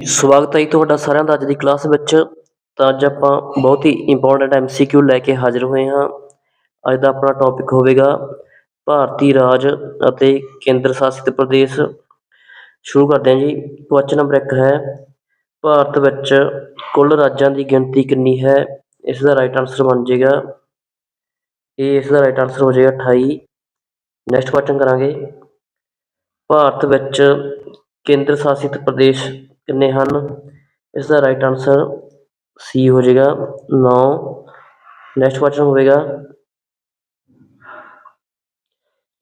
ਸਵਾਗਤ ਹੈ ਜੀ ਤੁਹਾਡਾ ਸਾਰਿਆਂ ਦਾ ਅੱਜ ਦੀ ਕਲਾਸ ਵਿੱਚ। ਤਾਂ ਅੱਜ ਆਪਾਂ ਬਹੁਤ ਹੀ ਇੰਪੋਰਟੈਂਟ ਐਮਸੀਕਿਊ ਲੈ ਕੇ ਹਾਜ਼ਰ ਹੋਏ ਹਾਂ। ਅੱਜ ਦਾ ਆਪਣਾ ਟੌਪਿਕ ਹੋਵੇਗਾ ਭਾਰਤੀ ਰਾਜ ਅਤੇ ਕੇਂਦਰ ਸ਼ਾਸਿਤ ਪ੍ਰਦੇਸ਼। ਸ਼ੁਰੂ ਕਰਦੇ ਹਾਂ ਜੀ। ਕੁਐਸਚਨ ਨੰਬਰ 1 ਹੈ, ਭਾਰਤ ਵਿੱਚ ਕੁੱਲ ਰਾਜਾਂ ਦੀ ਗਿਣਤੀ ਕਿੰਨੀ ਹੈ? ਇਸ ਦਾ ਰਾਈਟ ਆਨਸਰ ਬਣ ਜਾਏਗਾ। ਇਹ ਇਸ ਦਾ ਰਾਈਟ ਆਨਸਰ ਹੋ ਜਾਏਗਾ 28 ਨੈਕਸਟ ਕੁਐਸਚਨ ਕਰਾਂਗੇ। ਭਾਰਤ ਵਿੱਚ ਕੇਂਦਰ ਸ਼ਾਸਿਤ ਪ੍ਰਦੇਸ਼ ਕਿੰਨੇ ਹਨ? ਇਸ ਦਾ ਰਾਈਟ ਆਨਸਰ ਸੀ ਹੋ ਜਾਏਗਾ। 9 ਨੈਕਸਟ ਕੁਐਸਚਨ ਹੋਵੇਗਾ।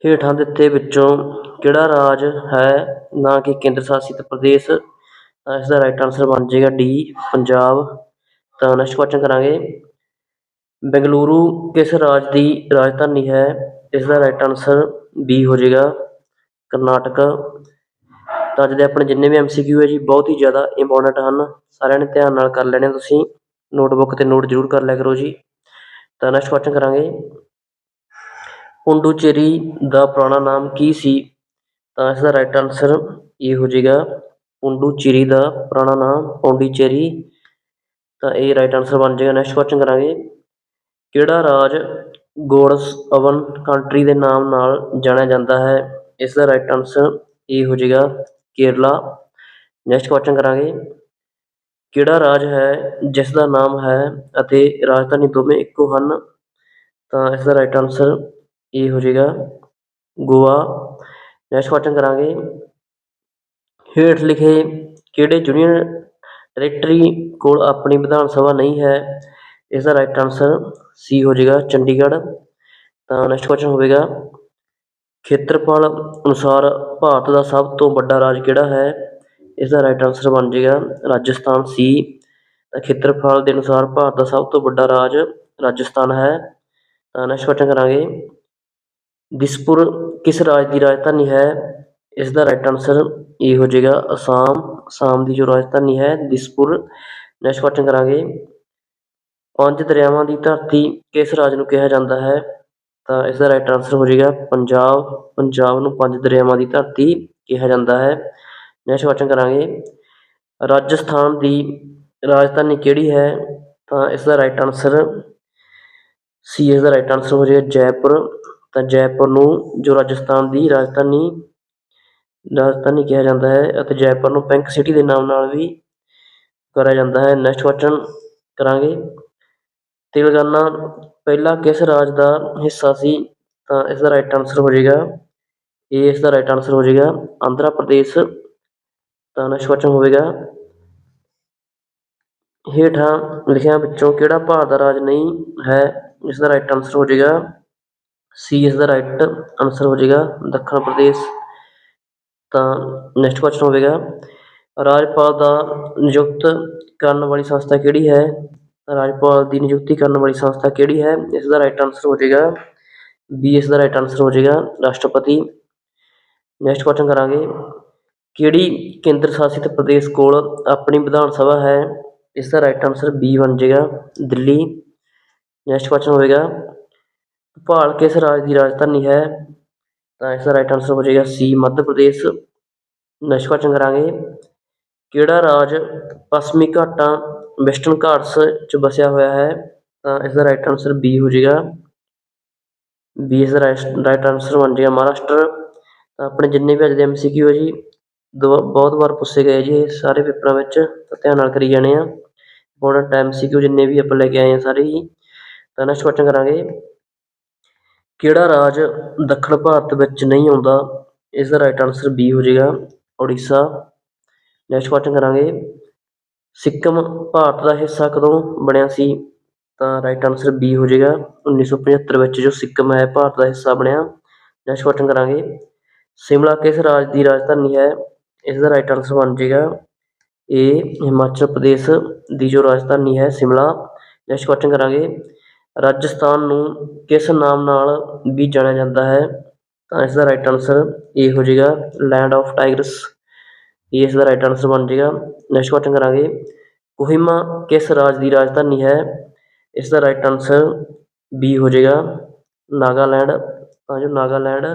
ਹੇਠਾਂ ਦਿੱਤੇ ਵਿੱਚੋਂ ਕਿਹੜਾ ਰਾਜ ਹੈ? ਨਾ ਕਿ ਕੇਂਦਰ ਸ਼ਾਸਿਤ ਪ੍ਰਦੇਸ਼। ਤਾਂ ਇਸ ਦਾ ਰਾਈਟ ਆਨਸਰ ਬਣ ਜਾਏਗਾ ਡੀ ਪੰਜਾਬ। ਤਾਂ ਨੈਕਸਟ ਕੁਐਸਚਨ ਕਰਾਂਗੇ। ਬੈਂਗਲੁਰੂ ਕਿਸ ਰਾਜ ਦੀ ਰਾਜਧਾਨੀ ਹੈ? ਇਸ ਦਾ ਰਾਈਟ ਆਨਸਰ ਬੀ ਹੋ ਜਾਏਗਾ। ਕਰਨਾਟਕ। ਤਾਂ ਅੱਜ ਦੇ ਆਪਣੇ ਜਿੰਨੇ ਵੀ ਐਮਸੀਕਿਊ ਹੈ ਜੀ, ਬਹੁਤ ਹੀ ਜ਼ਿਆਦਾ ਇੰਪੋਰਟੈਂਟ ਹਨ। ਸਾਰਿਆਂ ਨੇ ਧਿਆਨ ਨਾਲ ਕਰ ਲੈਣੇ ਤੁਸੀਂ। ਨੋਟਬੁੱਕ ਤੇ ਨੋਟ ਜ਼ਰੂਰ ਕਰ ਲਿਆ ਕਰੋ ਜੀ। ਤਾਂ ਨੈਕਸਟ ਕੁਐਸਚਨ ਕਰਾਂਗੇ। ਪੁੰਡੂਚੇਰੀ ਦਾ ਪੁਰਾਣਾ ਨਾਮ ਕੀ ਸੀ? ਤਾਂ ਇਸ ਦਾ ਰਾਈਟ ਆਨਸਰ ਇਹ ਹੋ ਜਾਏਗਾ ਪੁੰਡੂਚੇਰੀ ਦਾ ਪੁਰਾਣਾ ਨਾਮ ਪੌਂਡੀਚੇਰੀ। ਤਾਂ ਇਹ ਰਾਈਟ ਆਨਸਰ ਬਣ ਜਾਏਗਾ। ਨੈਕਸਟ ਕੁਐਸਚਨ ਕਰਾਂਗੇ। ਕਿਹੜਾ ਰਾਜ ਗੋਡਸ ਅਵਨ ਕੰਟਰੀ ਦੇ ਨਾਮ ਨਾਲ ਜਾਣਿਆ ਜਾਂਦਾ ਹੈ? ਇਸ ਦਾ ਰਾਈਟ ਆਨਸਰ ਇਹ ਹੋ ਜਾਏਗਾ ਕੇਰਲਾ। ਨੈਕਸਟ ਕੁਐਸਚਨ ਕਰਾਂਗੇ। ਕਿਹੜਾ ਰਾਜ ਹੈ ਜਿਸ ਦਾ ਨਾਮ ਹੈ ਅਤੇ ਰਾਜਧਾਨੀ ਦੋਵੇਂ ਇੱਕੋ ਹਨ? ਤਾਂ ਇਸ ਦਾ ਰਾਈਟ ਆਨਸਰ ਇਹ ਹੋ ਜਾਏਗਾ ਗੋਆ। ਨੈਕਸਟ ਕੁਐਸਚਨ ਕਰਾਂਗੇ। ਹੇਠ ਲਿਖੇ ਕਿਹੜੇ ਯੂਨੀਅਨ ਟੈਰੇਟਰੀ ਕੋਲ ਆਪਣੀ ਵਿਧਾਨ ਸਭਾ ਨਹੀਂ ਹੈ? ਇਸ ਦਾ ਰਾਈਟ ਆਨਸਰ ਸੀ ਹੋ ਜਾਏਗਾ ਚੰਡੀਗੜ੍ਹ। ਤਾਂ ਨੈਕਸਟ ਕੁਐਸਚਨ ਹੋਵੇਗਾ ਖੇਤਰਫਲ ਅਨੁਸਾਰ ਭਾਰਤ ਦਾ ਸਭ ਤੋਂ ਵੱਡਾ ਰਾਜ ਕਿਹੜਾ ਹੈ? ਇਸਦਾ ਰਾਈਟ ਆਨਸਰ ਬਣ ਜਾਏਗਾ ਰਾਜਸਥਾਨ ਸੀ ਖੇਤਰਫਲ ਦੇ ਅਨੁਸਾਰ ਭਾਰਤ ਦਾ ਸਭ ਤੋਂ ਵੱਡਾ ਰਾਜ ਰਾਜਸਥਾਨ ਹੈ। ਤਾਂ ਨੈਕਸਟ ਕੁਐਸਚਨ ਕਰਾਂਗੇ। ਦਿਸਪੁਰ ਕਿਸ ਰਾਜ ਦੀ ਰਾਜਧਾਨੀ ਹੈ? ਇਸ ਦਾ ਰਾਈਟ ਆਨਸਰ ਇਹ ਹੋ ਜਾਏਗਾ ਅਸਾਮ। ਅਸਾਮ ਦੀ ਜੋ ਰਾਜਧਾਨੀ ਹੈ ਦਿਸਪੁਰ। ਨੈਕਸਟ ਕੁਐਸਚਨ ਕਰਾਂਗੇ। ਪੰਜ ਦਰਿਆਵਾਂ ਦੀ ਧਰਤੀ ਕਿਸ ਰਾਜ ਨੂੰ ਕਿਹਾ ਜਾਂਦਾ ਹੈ? ਤਾਂ ਇਸ ਦਾ ਰਾਈਟ ਆਨਸਰ ਹੋ ਜਾਏਗਾ ਪੰਜਾਬ। ਪੰਜਾਬ ਨੂੰ ਪੰਜ ਦਰਿਆਵਾਂ ਦੀ ਧਰਤੀ ਕਿਹਾ ਜਾਂਦਾ ਹੈ। ਨੈਕਸਟ ਕੁਐਸਚਨ ਕਰਾਂਗੇ। ਰਾਜਸਥਾਨ ਦੀ ਰਾਜਧਾਨੀ ਕਿਹੜੀ ਹੈ? ਤਾਂ ਇਸ ਦਾ ਰਾਈਟ ਆਨਸਰ ਸੀ ਇਸ ਦਾ ਰਾਈਟ ਆਨਸਰ ਹੋ ਜਾਏਗਾ ਜੈਪੁਰ। ਤਾਂ ਜੈਪੁਰ ਨੂੰ ਜੋ ਰਾਜਸਥਾਨ ਦੀ ਰਾਜਧਾਨੀ ਰਾਜਧਾਨੀ ਕਿਹਾ ਜਾਂਦਾ ਹੈ ਅਤੇ ਜੈਪੁਰ ਨੂੰ ਪਿੰਕ ਸਿਟੀ ਦੇ ਨਾਮ ਨਾਲ ਵੀ ਕਰਿਆ ਜਾਂਦਾ ਹੈ। ਨੈਕਸਟ ਕੁਐਸਚਨ ਕਰਾਂਗੇ। ਤੇਲੰਗਾਨਾ ਪਹਿਲਾਂ ਕਿਸ ਰਾਜ ਦਾ ਹਿੱਸਾ ਸੀ? ਤਾਂ ਇਸ ਦਾ ਰਾਈਟ ਆਨਸਰ ਹੋ ਜਾਏਗਾ ਇਹ ਇਸ ਦਾ ਰਾਈਟ ਆਨਸਰ ਹੋ ਜਾਏਗਾ, ਆਂਧਰਾ ਪ੍ਰਦੇਸ਼ ਤਾਂ ਨੈਕਸਟ ਕੁਐਸਚਨ ਹੋਵੇਗਾ। ਹੇਠਾਂ ਲਿਖਿਆਂ ਵਿੱਚੋਂ ਕਿਹੜਾ ਭਾਰਤ ਦਾ ਰਾਜ ਨਹੀਂ ਹੈ? ਇਸ ਦਾ ਰਾਈਟ ਆਨਸਰ ਹੋ ਜਾਏਗਾ ਸੀ ਇਸ ਦਾ ਰਾਈਟ ਆਨਸਰ ਹੋ ਜਾਏਗਾ, ਦੱਖਣ ਪ੍ਰਦੇਸ਼। ਤਾਂ ਨੈਕਸਟ ਕੁਐਸਚਨ ਹੋਵੇਗਾ, ਰਾਜਪਾਲ ਦਾ ਨਿਯੁਕਤ ਕਰਨ ਵਾਲੀ ਸੰਸਥਾ ਕਿਹੜੀ ਹੈ? ਰਾਜਪਾਲ ਦੀ ਨਿਯੁਕਤੀ ਕਰਨ ਵਾਲੀ ਸੰਸਥਾ ਕਿਹੜੀ ਹੈ? ਇਸ ਦਾ ਰਾਈਟ ਆਨਸਰ ਹੋ ਜਾਏਗਾ ਬੀ ਇਸ ਦਾ ਰਾਈਟ ਆਨਸਰ ਹੋ ਜਾਏਗਾ ਰਾਸ਼ਟਰਪਤੀ। ਨੈਕਸਟ ਕੁਐਸਚਨ ਕਰਾਂਗੇ। ਕਿਹੜੀ ਕੇਂਦਰ ਸ਼ਾਸਿਤ ਪ੍ਰਦੇਸ਼ ਕੋਲ ਆਪਣੀ ਵਿਧਾਨ ਸਭਾ ਹੈ? ਇਸ ਦਾ ਰਾਈਟ ਆਨਸਰ ਬੀ ਬਣ ਜਾਏਗਾ ਦਿੱਲੀ। ਨੈਕਸਟ ਕੁਐਸਚਨ ਹੋਵੇਗਾ ਭੋਪਾਲ ਕਿਸ ਰਾਜ ਦੀ ਰਾਜਧਾਨੀ ਹੈ? ਤਾਂ ਇਸ ਦਾ ਰਾਈਟ ਆਨਸਰ ਹੋ ਜਾਏਗਾ C Madhya Pradesh. Next question ਕਰਾਂਗੇ। ਕਿਹੜਾ ਰਾਜ ਪੱਛਮੀ ਘਾਟਾਂ ਵੈਸਟਰਨ ਘਾਟਸ ਚ ਵਸਿਆ ਹੋਇਆ ਹੈ, ਤਾਂ ਇਸ ਦਾ ਰਾਈਟ ਆਨਸਰ ਬੀ ਹੋ ਜਾਏਗਾ। ਬੀ ਇਸ ਦਾ ਰਾਈਟ ਆਨਸਰ ਬਣ ਜਾਏਗਾ ਮਹਾਰਾਸ਼ਟਰ। ਤਾਂ ਆਪਣੇ ਜਿੰਨੇ ਵੀ ਅੱਜ ਦੇ ਐਮਸੀਕਿਊ ਹੈ ਜੀ, ਦੋ, ਬਹੁਤ ਵਾਰ ਪੁੱਛੇ ਗਏ ਜੀ ਇਹ ਸਾਰੇ ਪੇਪਰਾਂ ਵਿੱਚ, ਤਾਂ ਧਿਆਨ ਨਾਲ ਕਰੀ ਜਾਣੇ ਆ। ਇੰਪੋਰਟੈਂਟ ਐਮਸੀਕਿਊ ਜਿੰਨੇ ਵੀ ਆਪਾਂ ਲੈ ਕੇ ਆਏ ਆ ਸਾਰੇ ਹੀ। ਤਾਂ ਨੈਕਸਟ ਕੁਐਸਚਨ ਕਰਾਂਗੇ। ਕਿਹੜਾ ਰਾਜ ਦੱਖਣ ਭਾਰਤ ਵਿੱਚ ਨਹੀਂ ਆਉਂਦਾ? ਇਸ ਦਾ ਰਾਈਟ ਆਨਸਰ ਬੀ ਹੋ ਜਾਏਗਾ, ਉੜੀਸਾ। ਨੈਕਸਟ ਕੁਐਸਚਨ ਕਰਾਂਗੇ। ਸਿੱਕਮ ਭਾਰਤ ਦਾ ਹਿੱਸਾ ਕਦੋਂ ਬਣਿਆ ਸੀ? ਤਾਂ ਰਾਈਟ ਆਨਸਰ ਬੀ ਹੋ ਜਾਏਗਾ। 1975 ਵਿੱਚ ਜੋ ਸਿੱਕਮ ਹੈ, ਭਾਰਤ ਦਾ ਹਿੱਸਾ ਬਣਿਆ। ਨੈਕਸਟ ਕੁਐਸਚਨ ਕਰਾਂਗੇ। ਸਿਮਲਾ ਕਿਸ ਰਾਜ ਦੀ ਰਾਜਧਾਨੀ ਹੈ? ਇਸ ਦਾ ਰਾਈਟ ਆਨਸਰ ਬਣ ਜਾਏਗਾ। ਇਹ ਹਿਮਾਚਲ ਪ੍ਰਦੇਸ਼ ਦੀ ਜੋ ਰਾਜਧਾਨੀ ਹੈ, ਸਿਮਲਾ। ਨੈਕਸਟ ਕੁਐਸਚਨ ਕਰਾਂਗੇ। ਰਾਜਸਥਾਨ ਨੂੰ ਕਿਸ ਨਾਮ ਨਾਲ ਵੀ ਜਾਣਿਆ ਜਾਂਦਾ ਹੈ? ਤਾਂ ਇਸ ਦਾ ਰਾਈਟ ਆਨਸਰ ਇਹ ਹੋ ਜਾਏਗਾ। ਲੈਂਡ ਆਫ ਟਾਈਗਰਸ ਇਹ ਇਸ ਦਾ ਰਾਈਟ ਆਨਸਰ ਬਣ ਜਾਏਗਾ। ਨੈਕਸਟ ਕੁਐਸਚਨ ਕਰਾਂਗੇ। ਕੋਹਿਮਾ ਕਿਸ ਰਾਜ ਦੀ ਰਾਜਧਾਨੀ ਹੈ? ਇਸ ਦਾ ਰਾਈਟ ਆਨਸਰ ਬੀ ਹੋ ਜਾਏਗਾ। ਨਾਗਾਲੈਂਡ, ਤਾਂ ਜੋ ਨਾਗਾਲੈਂਡ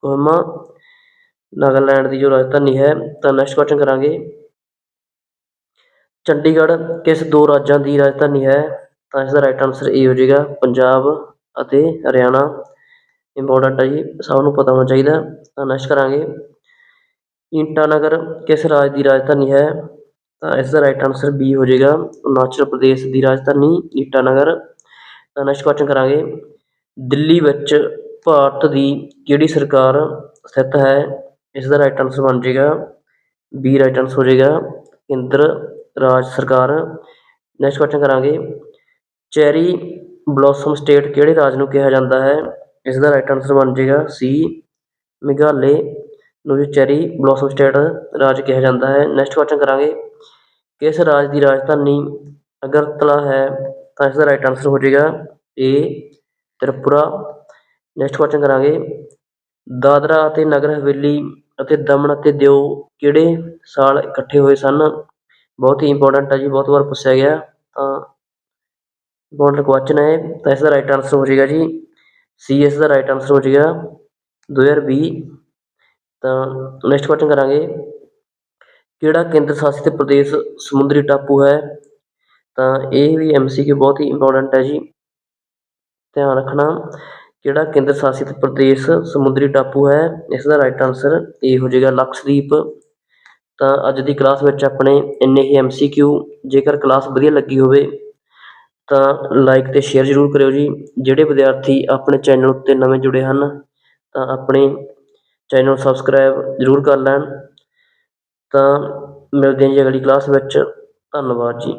ਕੋਹਿਮਾ ਨਾਗਾਲੈਂਡ ਦੀ ਜੋ ਰਾਜਧਾਨੀ ਹੈ, ਤਾਂ ਨੈਕਸਟ ਕੁਐਸਚਨ ਕਰਾਂਗੇ। ਚੰਡੀਗੜ੍ਹ ਕਿਸ ਦੋ ਰਾਜਾਂ ਦੀ ਰਾਜਧਾਨੀ ਹੈ? ਤਾਂ ਇਸ ਦਾ ਰਾਈਟ ਆਨਸਰ ਏ ਹੋ ਜਾਏਗਾ। ਪੰਜਾਬ ਅਤੇ ਹਰਿਆਣਾ। ਇੰਪੋਰਟੈਂਟ ਹੈ ਜੀ, ਸਭ ਨੂੰ ਪਤਾ ਹੋਣਾ ਚਾਹੀਦਾ। ਤਾਂ ਨੈਕਸਟ ਕਰਾਂਗੇ। ਈਟਾਨਗਰ ਕਿਸ ਰਾਜ ਦੀ ਰਾਜਧਾਨੀ ਹੈ? ਤਾਂ ਇਸ ਦਾ ਰਾਈਟ ਆਨਸਰ ਬੀ ਹੋ ਜਾਏਗਾ। ਅਰੁਣਾਚਲ ਪ੍ਰਦੇਸ਼ ਦੀ ਰਾਜਧਾਨੀ ਈਟਾਨਗਰ ਤਾਂ ਨੈਕਸਟ ਕੁਐਸਚਨ ਕਰਾਂਗੇ। ਦਿੱਲੀ ਵਿੱਚ ਭਾਰਤ ਦੀ ਕਿਹੜੀ ਸਰਕਾਰ ਸਥਿਤ ਹੈ? ਇਸ ਦਾ ਰਾਈਟ ਆਨਸਰ ਬਣ ਜਾਏਗਾ। ਬੀ ਰਾਈਟ ਆਨਸਰ ਹੋ ਜਾਏਗਾ। ਕੇਂਦਰ ਰਾਜ ਸਰਕਾਰ। ਨੈਕਸਟ ਕੁਐਸਚਨ ਕਰਾਂਗੇ। ਚੈਰੀ ਬਲੌਸਮ ਸਟੇਟ ਕਿਹੜੇ ਰਾਜ ਨੂੰ ਕਿਹਾ ਜਾਂਦਾ ਹੈ? ਇਸ ਦਾ ਰਾਈਟ ਆਨਸਰ ਬਣ ਜਾਏਗਾ। ਸੀ ਮੇਘਾਲੇ ਨੂੰ ਵੀ ਚੈਰੀ ਬਲੌਸਮ ਸਟੇਟ ਰਾਜ ਕਿਹਾ ਜਾਂਦਾ ਹੈ। ਨੈਕਸਟ ਕੁਐਸਚਨ ਕਰਾਂਗੇ। ਕਿਸ ਰਾਜ ਦੀ ਰਾਜਧਾਨੀ ਅਗਰਤਲਾ ਹੈ? ਤਾਂ ਇਸ ਦਾ ਰਾਈਟ ਆਨਸਰ ਹੋ ਜਾਏਗਾ ਏ ਤ੍ਰਿਪੁਰਾ। ਨੈਕਸਟ ਕੁਐਸਚਨ ਕਰਾਂਗੇ। ਦਾਦਰਾ ਅਤੇ ਨਗਰ ਹਵੇਲੀ ਅਤੇ ਦਮਨ ਅਤੇ ਦਿਓ ਕਿਹੜੇ ਸਾਲ ਇਕੱਠੇ ਹੋਏ ਸਨ? ਬਹੁਤ ਹੀ ਇੰਪੋਰਟੈਂਟ ਹੈ ਜੀ, ਬਹੁਤ ਵਾਰ ਪੁੱਛਿਆ ਗਿਆ। ਤਾਂ ਇੰਪੋਰਟੈਂਟ ਕੁਐਸਚਨ ਹੈ ਤਾਂ ਇਸ ਦਾ ਰਾਈਟ ਆਨਸਰ ਹੋ ਜਾਏਗਾ ਜੀ। ਸੀ ਇਸ ਦਾ ਰਾਈਟ ਆਨਸਰ ਹੋ ਜਾਏਗਾ। 2020 ਤਾਂ ਨੈਕਸਟ ਕੁਐਸਚਨ ਕਰਾਂਗੇ। ਕਿਹੜਾ ਕੇਂਦਰ ਸ਼ਾਸਿਤ ਪ੍ਰਦੇਸ਼ ਸਮੁੰਦਰੀ ਟਾਪੂ ਹੈ? ਤਾਂ ਇਹ ਵੀ ਐਮਸੀਕਿਊ ਬਹੁਤ ਹੀ ਇੰਪੋਰਟੈਂਟ ਹੈ ਜੀ। ਧਿਆਨ ਰੱਖਣਾ, ਕਿਹੜਾ ਕੇਂਦਰ ਸ਼ਾਸਿਤ ਪ੍ਰਦੇਸ਼ ਸਮੁੰਦਰੀ ਟਾਪੂ ਹੈ? ਇਸ ਦਾ ਰਾਈਟ ਆਨਸਰ ਏ ਹੋ ਜਾਏਗਾ ਲਕਸ਼ਦੀਪ। ਤਾਂ ਅੱਜ ਦੀ ਕਲਾਸ ਵਿੱਚ ਆਪਣੇ ਇੰਨੇ ਹੀ ਐਮਸੀਕਿਊ ਜੇਕਰ ਕਲਾਸ ਵਧੀਆ ਲੱਗੀ ਹੋਵੇ, ਤਾਂ ਲਾਈਕ ਤੇ ਸ਼ੇਅਰ ਜ਼ਰੂਰ ਕਰਿਓ ਜੀ। ਜਿਹੜੇ ਵਿਦਿਆਰਥੀ ਆਪਣੇ ਚੈਨਲ ਉੱਤੇ ਨਵੇਂ ਜੁੜੇ ਹਨ, ਤਾਂ ਆਪਣੇ ਚੈਨਲ ਨੂੰ ਸਬਸਕ੍ਰਾਈਬ ਜ਼ਰੂਰ ਕਰ ਲੈਣ। ਤਾਂ ਮਿਲਦੇ ਹਾਂ ਜੀ ਅਗਲੀ ਕਲਾਸ ਵਿੱਚ। ਧੰਨਵਾਦ ਜੀ।